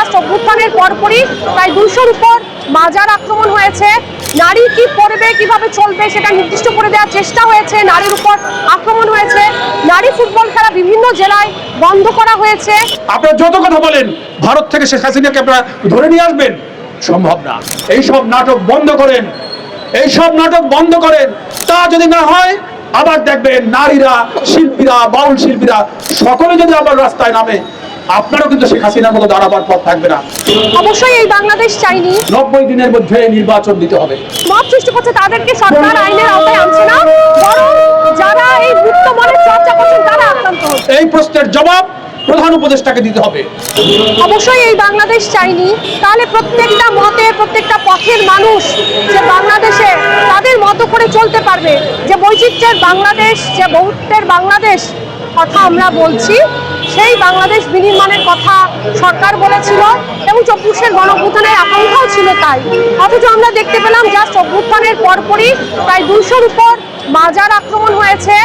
Just অভ্যুত্থানের পরপরই প্রায় দুশোর উপর মাজার আক্রমণ হয়েছে। নারী কি পড়বে, কীভাবে চলবে সেটা নির্দিষ্ট করে দেওয়ার চেষ্টা হয়েছে। নারীর উপর আক্রমণ হয়েছে। নারী ফুটবল খেলা বিভিন্ন জেলায় বন্ধ করা হয়েছে। আপনারা যত কথা বলেন, ভারত থেকে শেখ হাসিনাকে আপনারা ধরে নিয়ে আসবেন? সম্ভব না। এই সব নাটক বন্ধ করেন। এই সব নাটক বন্ধ করেন। তা যদি না হয়, আবার দেখবেন নারীরা, শিল্পীরা, বাউল শিল্পীরা সকলে যদি আবার রাস্তায় নামে আপনারও কিন্তু শেখ হাসিনার মতো দাঁড়াবার পথ থাকবে না। অবশ্যই এই বাংলাদেশ চাইনি। নব্বই দিনের মধ্যে নির্বাচন দিতে হবে। মত সৃষ্টি করছে তাদেরকে সরকার আইনের আওতায় আনছে না বরং যারা এই মুক্ত মনের চর্চা করছেন তারা আক্রান্ত হচ্ছে। এই প্রশ্নের জবাব প্রধান উপদেষ্টাকে দিতে হবে। অবশ্যই এই বাংলাদেশ চাইনি। তাহলে প্রত্যেকটা মতের প্রত্যেকটা পথের মানুষ যে বাংলাদেশে তাদের মতো করে চলতে পারবে। যে বৈচিত্র্যের বাংলাদেশ যে বহুত্বের বাংলাদেশ কথা আমরা বলছি। সেই বাংলাদেশ বিনির্মাণের কথা সরকার বলেছিল এবং চব্বিশের গণঅভ্যুত্থানের আকাঙ্ক্ষাও ছিল তাই। অথচ আমরা দেখতে পেলাম জাস্ট অভ্যুত্থানের পরপরই প্রায় দুশোর উপর মাজার আক্রমণ হয়েছে।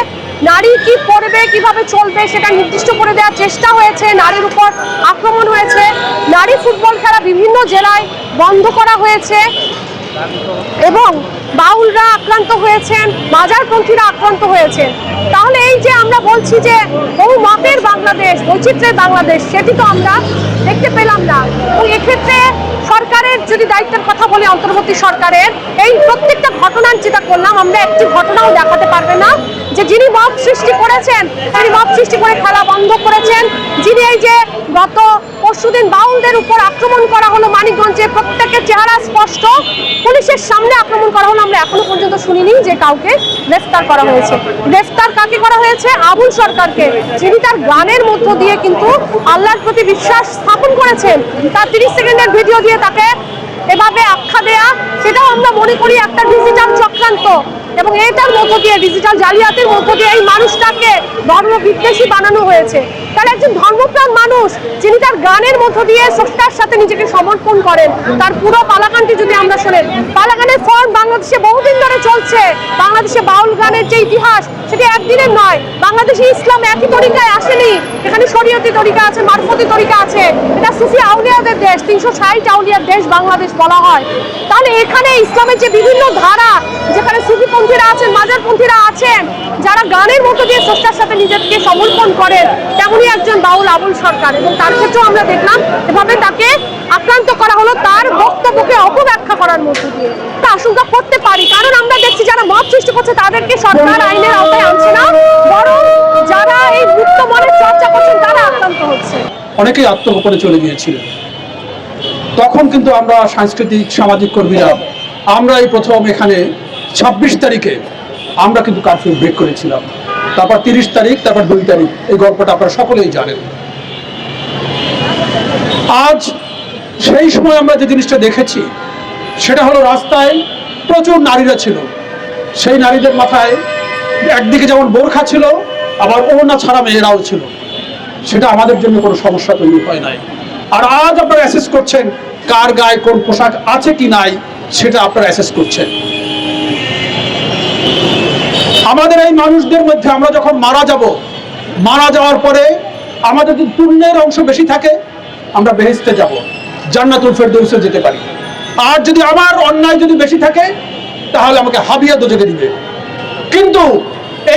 নারী কি পড়বে, কীভাবে চলবে সেটা নির্দিষ্ট করে দেওয়ার চেষ্টা হয়েছে। নারীর উপর আক্রমণ হয়েছে। নারী ফুটবল খেলা বিভিন্ন জেলায় বন্ধ করা হয়েছে। এবং বাউলরা আক্রান্ত হয়েছেন বাজারপন্থীরা আক্রান্ত হয়েছেন। তাহলে এই যে আমরা বলছি যে বহু মতের বাংলাদেশ, বৈচিত্র্যের বাংলাদেশ, সেটি তো আমরা দেখতে পেলাম না। এবং এক্ষেত্রে সরকারের যদি দায়িত্বের কথা বলি, অন্তর্বর্তী সরকারের, এই প্রত্যেকটা ঘটনার যেটা করলাম, আমরা একটি ঘটনাও দেখাতে পারবে না যে যিনি মত সৃষ্টি করেছেন, তিনি মত সৃষ্টি করে খেলা বন্ধ করেছেন, যিনি এই যে গত পরশুদিন বাউলদের উপর আক্রমণ করা হলো মানিকগঞ্জে। প্রত্যেকের চেহারা স্পষ্ট। পুলিশের সামনে আক্রমণ করা হলো, আমরা এখনও পর্যন্ত শুনিনি যে কাউকে গ্রেফতার করা হয়েছে। গ্রেফতার কাকে করা হয়েছে? আবুল সরকারকে। যিনি তার গানের মধ্য দিয়ে কিন্তু আল্লাহর প্রতি বিশ্বাস স্থাপন করেছেন। তার তিরিশ সেকেন্ডের ভিডিও দিয়ে তাকে এভাবে আখ্যা দেয়া, সেটাও আমরা মনে করি একটা ডিজিটাল চক্রান্ত। এবং এটার মধ্য দিয়ে ডিজিটাল জালিয়াতির মধ্য দিয়ে এই মানুষটাকে ধর্ম বিদ্বেষী বানানো হয়েছে। তার একজন ধর্মপ্রাণ মানুষ, যিনি তার গানের মধ্য দিয়ে স্রষ্টার সাথে নিজেকে সমর্পণ করেন। তার পুরো পালাকানটি যদি আমরা শোনেন, পালাকানের ফর্ম বাংলাদেশে বহুদিন ধরে চলছে। বাংলাদেশে বাউল গানের যে ইতিহাস, সেটি একদিনের নয়। বাংলাদেশে ইসলাম একই তরিকায় আসেনি। এখানে শরীয়তি তরিকা আছে, মারফতি তরিকা আছে। এটা সুফি আউলিয়াদের দেশ, তিনশো ষাট আউলিয়ার দেশ বাংলাদেশ বলা হয়। তাহলে এখানে ইসলামের যে বিভিন্ন ধারা, যেখানে সুফিপন্থীরা আছেন, মাজারপন্থীরা আছেন, যারা গানের মতো দিয়ে স্রষ্টার সাথে নিজেকে সমর্পণ করেন, তেমনই একজন বাউল আবুল সরকার। এবং তার ক্ষেত্রেও আমরা দেখলাম, এভাবে তাকে আক্রান্ত করা হলো। তার বক্তব্যকে অপব্যাখ্যা করার মধ্য দিয়ে। তা আশঙ্কা করতে পারি, কারণ আমরা দেখছি যারা মত সৃষ্টি করছে তাদেরকে সরকার আইনের আওতায় আনছে না, বরং যারা এই মুক্ত মনের চর্চা করছেন তারা আক্রান্ত হচ্ছে। অনেকেই আত্মগোপনে চলে গিয়েছিলেন। তখন কিন্তু আমরা সাংস্কৃতিক, সামাজিক কর্মীরা, আমরা এই প্রথম এখানে ছাব্বিশ তারিখে আমরা কিন্তু কারফিউ ব্রেক করেছিলাম। তারপর তিরিশ তারিখ, তারপর দুই তারিখ, এই গল্পটা আপনারা সকলেই জানেন। আজ সেই সময় আমরা যে জিনিসটা দেখেছি সেটা হলো রাস্তায় প্রচুর নারীরা ছিল। সেই নারীদের মাথায় একদিকে যেমন বোরখা ছিল, আবার ওড়না ছাড়া মেয়েরাও ছিল। সেটা আমাদের জন্য কোনো সমস্যা তৈরি হয় নাই। আর আজ আপনারা অ্যাসেস করছেন কার গায়ে কোন পোশাক আছে কি নাই, সেটা আপনারা অ্যাসেস করছেন। আমাদের এই মানুষদের মধ্যে আমরা যখন মারা যাব, মারা যাওয়ার পরে আমাদের যদি পুণ্যের অংশ বেশি থাকে, আমরা বেহেস্তে যাব, জান্নাতুল ফেরদৌসে যেতে পারি। আর যদি আমার অন্যায় যদি বেশি থাকে, তাহলে আমাকে হাবিয়া দোজকে দিবে। কিন্তু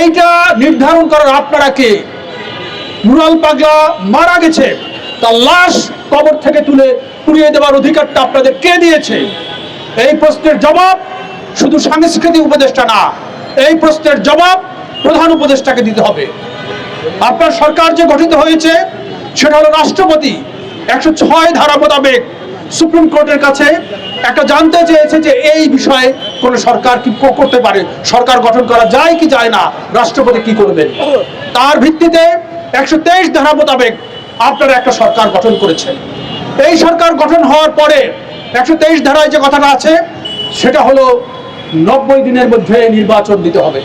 এইটা নির্ধারণ করার আপনারা কে? নুরাল পাগলা মারা গেছে, তার লাশ কবর থেকে তুলে পুড়িয়ে দেওয়ার অধিকারটা আপনাদের কে দিয়েছে? এই প্রশ্নের জবাব শুধু সাংস্কৃতিক উপদেষ্টা না, এই প্রশ্নের জবাব প্রধান উপদেষ্টাকে দিতে হবে। আপনার সরকার যে গঠিত হয়েছে, সেটা হলো রাষ্ট্রপতি। একশো ছয় ধারা মোতাবেক সুপ্রিম কোর্টের কাছে একটা জানতে চেয়েছে যে এই বিষয়ে কোন সরকার কি করতে পারে। সরকার গঠন করা যায় কি যায় না, রাষ্ট্রপতি কি করবেন? তার ভিত্তিতে একশো তেইশ ধারা মোতাবেক আপনারা একটা সরকার গঠন করেছেন। এই সরকার গঠন হওয়ার পরে একশো তেইশ ধারায় যে কথাটা আছে, সেটা হলো নব্বই দিনের মধ্যে নির্বাচন দিতে হবে।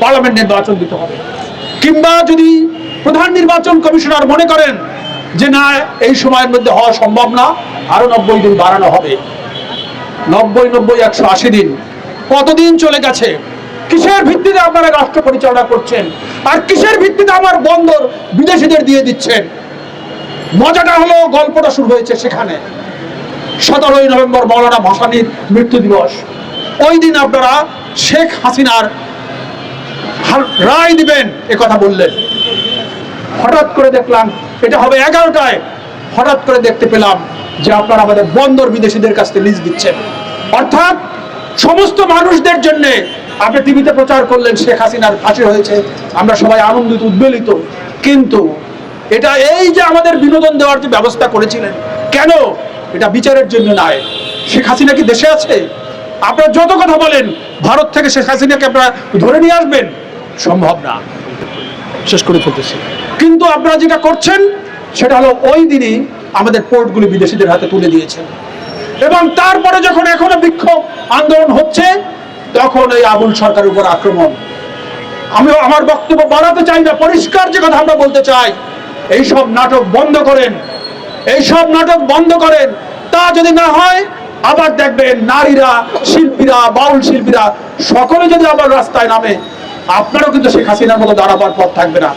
পার্লামেন্ট নির্বাচন দিতে হবে। কিংবা যদি প্রধান নির্বাচন কমিশনার মনে করেন যে না, এই সময়ের মধ্যে হওয়া সম্ভব না, আরও নব্বই দিন বাড়ানো হবে। নব্বই নব্বই, একশো আশি দিন। কতদিন চলে গেছে? কিসের ভিত্তিতে আপনারা রাষ্ট্র পরিচালনা করছেন? আর কিসের ভিত্তিতে আমার বন্দর বিদেশিদের দিয়ে দিচ্ছেন? মজাটা হলো, গল্পটা শুরু হয়েছে সেখানে। সতেরোই নভেম্বর মৌলানা ভাসানির মৃত্যু দিবস। ওই দিন আপনারা শেখ হাসিনার রায় দিবেন কথা বললেন। হঠাৎ করে দেখলাম, এটা হবে এগারোটায়। হঠাৎ করে দেখতে পেলাম যে আপনারা আমাদের বন্দর বিদেশিদের কাছ থেকে লিজ দিচ্ছেন। অর্থাৎ সমস্ত মানুষদের জন্য আপনি টিভিতে প্রচার করলেন শেখ হাসিনার ফাঁসি হয়েছে আমরা সবাই আনন্দিত উদ্বেলিত। কিন্তু এটা এই যে আমাদের বিনোদন দেওয়ার যে ব্যবস্থা করেছিলেন কেন এটা বিচারের জন্য নয়? শেখ হাসিনা কি দেশে আছে? আপনারা যত কথা বলেন ভারত থেকে শেখ হাসিনাকে আপনারা ধরে নিয়ে আসবেন? সম্ভব না। শেষ করে ফেলতেছি। কিন্তু আপনারা যেটা করছেন সেটা হলো ওই দিনই আমাদের পোর্টগুলি বিদেশিদের হাতে তুলে দিয়েছেন এবং তারপরে যখন এখনও বিক্ষোভ আন্দোলন হচ্ছে, তখন এই আবুল সরকারের উপর আক্রমণ। আমি আমার বক্তব্য বাড়াতে চাই না, পরিষ্কার যে কথা আমরা বলতে চাই, এইসব নাটক বন্ধ করেন। এইসব নাটক বন্ধ করেন। তা যদি না হয়, আবার দেখবেন নারীরা, শিল্পীরা, বাউল শিল্পীরা, সকলে যদি আবার রাস্তায় নামে, আপনারও কিন্তু শেখ হাসিনার মতো দাঁড়াবার পথ থাকবে না।